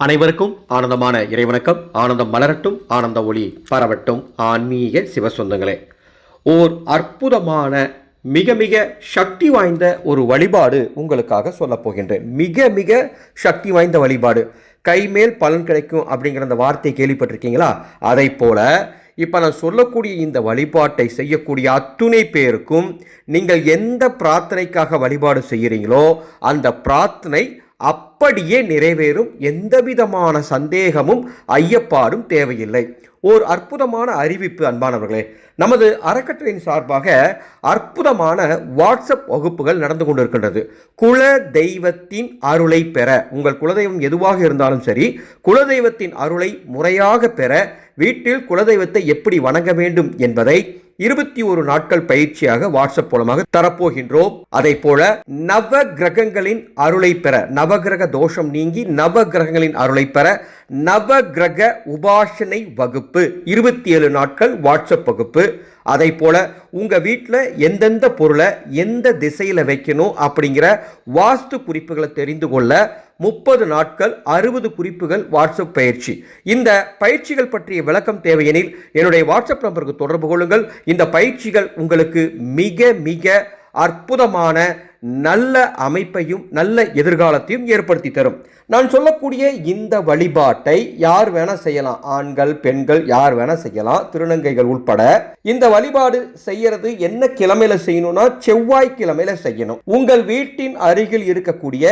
அனைவருக்கும் ஆனந்தமான இறைவணக்கம். ஆனந்தம் மலரட்டும் ஆனந்த ஒளி பரவட்டும். ஆன்மீக சிவசொந்தங்களே ஓர் அற்புதமான மிக மிக சக்தி வாய்ந்த ஒரு வழிபாடு உங்களுக்காக சொல்லப்போகின்றேன் மிக மிக சக்தி வாய்ந்த வழிபாடு. கைமேல் பலன் கிடைக்கும் அப்படிங்கிற அந்த வார்த்தை கேள்விப்பட்டிருக்கீங்களா? அதை போல இப்போ நான் சொல்லக்கூடிய இந்த வழிபாட்டை செய்யக்கூடிய அத்துணை பேருக்கும் நீங்கள் எந்த பிரார்த்தனைக்காக வழிபாடு செய்கிறீங்களோ அந்த பிரார்த்தனை அப்படியே நிறைவேறும். எந்தவிதமான சந்தேகமும் ஐயப்பாடும் தேவையில்லை. ஓர் அற்புதமான அறிவிப்பு அன்பானவர்களே. நமது அறக்கட்டளையின் சார்பாக அற்புதமான வாட்ஸ்அப் வகுப்புகள் நடந்து கொண்டிருக்கின்றது. குல தெய்வத்தின் அருளை பெற உங்கள் குலதெய்வம் எதுவாக இருந்தாலும் சரி குலதெய்வத்தின் அருளை முறையாக பெற வீட்டில் குலதெய்வத்தை எப்படி வணங்க வேண்டும் என்பதை இருபத்தி ஒரு நாட்கள் பயிற்சியாக வாட்ஸ்அப் மூலமாக தரப்போகின்றோம். அதை போல நவ கிரகங்களின் அருளை பெற நவகிரக தோஷம் நீங்கி நவ கிரகங்களின் அருளை பெற நவ கிரக உபாசனை வகுப்பு இருபத்தி ஏழு நாட்கள் வாட்ஸ்அப் வகுப்பு. அதை போல உங்கள் வீட்டில் எந்தெந்த பொருளை எந்த திசையில் வைக்கணும் அப்படிங்கிற வாஸ்து குறிப்புகளை தெரிந்து கொள்ள முப்பது நாட்கள் அறுபது குறிப்புகள் வாட்ஸ்அப் பயிற்சி. இந்த பயிற்சிகள் பற்றிய விளக்கம் தேவையெனில் என்னுடைய வாட்ஸ்அப் நம்பருக்கு தொடர்பு கொள்ளுங்கள். இந்த பயிற்சிகள் உங்களுக்கு மிக மிக அற்புதமான நல்ல அமைப்பையும் நல்ல எதிர்காலத்தையும் ஏற்படுத்தி தரும். நான் சொல்லக்கூடிய இந்த வழிபாட்டை யார் வேணால் செய்யலாம். ஆண்கள் பெண்கள் யார் வேணால் செய்யலாம். திருநங்கைகள் உட்பட இந்த வழிபாடு செய்யறது என்ன கிழமையில செய்யணும்னா செவ்வாய் கிழமையில செய்யணும். உங்கள் வீட்டின் அருகில் இருக்கக்கூடிய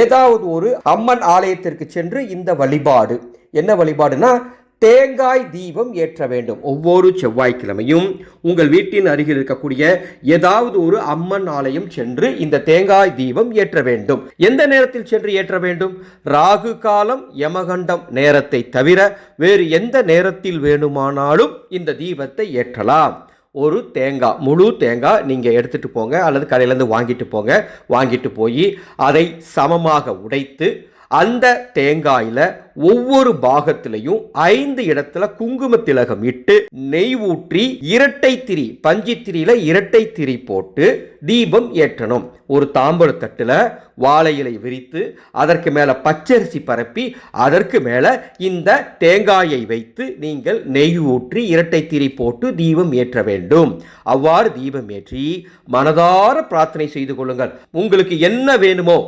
ஏதாவது ஒரு அம்மன் ஆலயத்திற்கு சென்று இந்த வழிபாடு. என்ன வழிபாடுனா தேங்காய் தீபம் ஏற்ற வேண்டும். ஒவ்வொரு செவ்வாய்க்கிழமையும் உங்கள் வீட்டின் அருகில் இருக்கக்கூடிய ஏதாவது ஒரு அம்மன் ஆலயம் சென்று இந்த தேங்காய் தீபம் ஏற்ற வேண்டும். எந்த நேரத்தில் சென்று ஏற்ற வேண்டும்? ராகு காலம் யமகண்டம் நேரத்தை தவிர வேறு எந்த நேரத்தில் வேணுமானாலும் இந்த தீபத்தை ஏற்றலாம். ஒரு தேங்காய் முழு தேங்காய் நீங்கள் எடுத்துகிட்டு போங்க. அல்லது கடையிலேருந்து வாங்கிட்டு போங்க. வாங்கிட்டு போய் அதை சமமாக உடைத்து அந்த தேங்காயில் ஒவ்வொரு பாகத்திலையும் ஐந்து இடத்துல குங்கும திலகம் இட்டு நெய் ஊற்றி இரட்டை திரி பஞ்சித்திரியில இரட்டை திரி போட்டு தீபம் ஏற்றணும். ஒரு தாம்பரத்தட்டில் தட்டில் வாழை இலை விரித்து அதற்கு மேலே பச்சரிசி பரப்பி அதற்கு மேலே இந்த தேங்காயை வைத்து நீங்கள் நெய் ஊற்றி இரட்டை திரி போட்டு தீபம் ஏற்ற வேண்டும். அவ்வாறு தீபம் ஏற்றி மனதார பிரார்த்தனை செய்து கொள்ளுங்கள். உங்களுக்கு என்ன வேணுமோ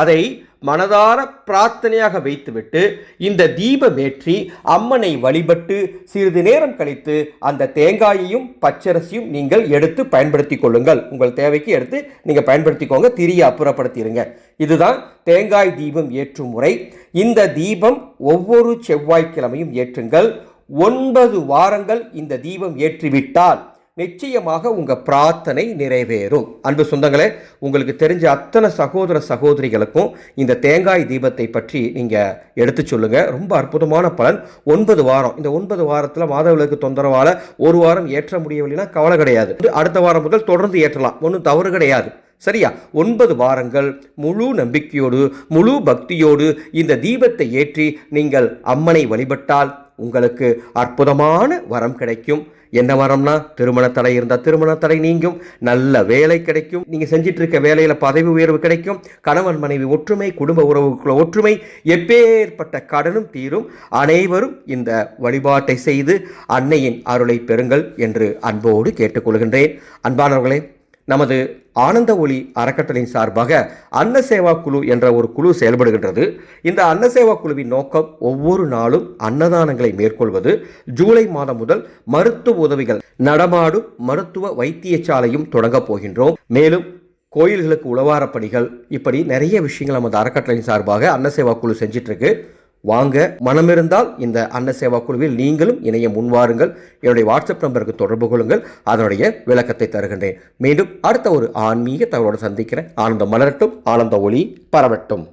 அதை மனதார பிரார்த்தனையாக வைத்துவிட்டு இந்த தீபமேற்றி அம்மனை வழிபட்டு சிறிது நேரம் கழித்து அந்த தேங்காயையும் பச்சரிசியும் நீங்கள் எடுத்து பயன்படுத்தி கொள்ளுங்கள். உங்கள் தேவைக்கு எடுத்து நீங்கள் பயன்படுத்திக்கோங்க திரியை அப்புறப்படுத்திடுங்க இதுதான் தேங்காய் தீபம் ஏற்றும் முறை. இந்த தீபம் ஒவ்வொரு செவ்வாய்க்கிழமையும் ஏற்றுங்கள். ஒன்பது வாரங்கள் இந்த தீபம் ஏற்றிவிட்டால் நிச்சயமாக உங்கள் பிரார்த்தனை நிறைவேறும். அன்பு சொந்தங்களே உங்களுக்கு தெரிஞ்ச அத்தனை சகோதர சகோதரிகளுக்கும் இந்த தேங்காய் தீபத்தை பற்றி நீங்கள் எடுத்து சொல்லுங்கள் ரொம்ப அற்புதமான பலன். ஒன்பது வாரம். இந்த ஒன்பது வாரத்தில் மாதவிலக்கு தொந்தரவால் ஒரு வாரம் ஏற்ற முடியவில்லைன்னா கவலை கிடையாது. அடுத்த வாரம் முதல் தொடர்ந்து ஏற்றலாம். ஒன்றும் தவறு கிடையாது. சரியா? ஒன்பது வாரங்கள் முழு நம்பிக்கையோடு முழு பக்தியோடு இந்த தீபத்தை ஏற்றி நீங்கள் அம்மனை வழிபட்டால் உங்களுக்கு அற்புதமான வரம் கிடைக்கும். என்ன வரம்னா திருமண தடை இருந்தால் திருமண தடை நீங்கும். நல்ல வேலை கிடைக்கும். நீங்கள் செஞ்சிட்டு இருக்க வேலையில் பதவி உயர்வு கிடைக்கும். கணவன் மனைவி ஒற்றுமை குடும்ப உறவுக்குள்ள ஒற்றுமை எப்பேற்பட்ட கடனும் தீரும். அனைவரும் இந்த வழிபாட்டை செய்து அன்னையின் அருளை பெறுங்கள் என்று அன்போடு கேட்டுக்கொள்கின்றேன். அன்பானவர்களே நமது ஆனந்த ஒளி அறக்கட்டளையின் சார்பாக அன்ன சேவா குழு என்ற ஒரு குழு செயல்படுகின்றது. இந்த அன்ன சேவா குழுவின் நோக்கம் ஒவ்வொரு நாளும் அன்னதானங்களை மேற்கொள்வது. ஜூலை மாதம் முதல் மருத்துவ உதவிகள் நடமாடும் மருத்துவ வைத்தியசாலையும் தொடங்கப் போகின்றோம். மேலும் கோயில்களுக்கு உளவாரப் பணிகள் இப்படி நிறைய விஷயங்கள் நமது அறக்கட்டளையின் சார்பாக அன்ன சேவா குழு செஞ்சிட்ருக்கு. வாங்க மனமிருந்தால் இந்த அன்ன சேவா குழுவில் நீங்களும் இணைய முன்வாருங்கள். என்னுடைய வாட்ஸ்அப் நம்பருக்கு தொடர்பு கொள்ளுங்கள். அதனுடைய விளக்கத்தை தருகின்றேன். மீண்டும் அடுத்த ஒரு ஆன்மீக தகவலோடு சந்திக்கிறேன். ஆனந்தம் மலரட்டும். ஆனந்த ஒளி பரவட்டும்.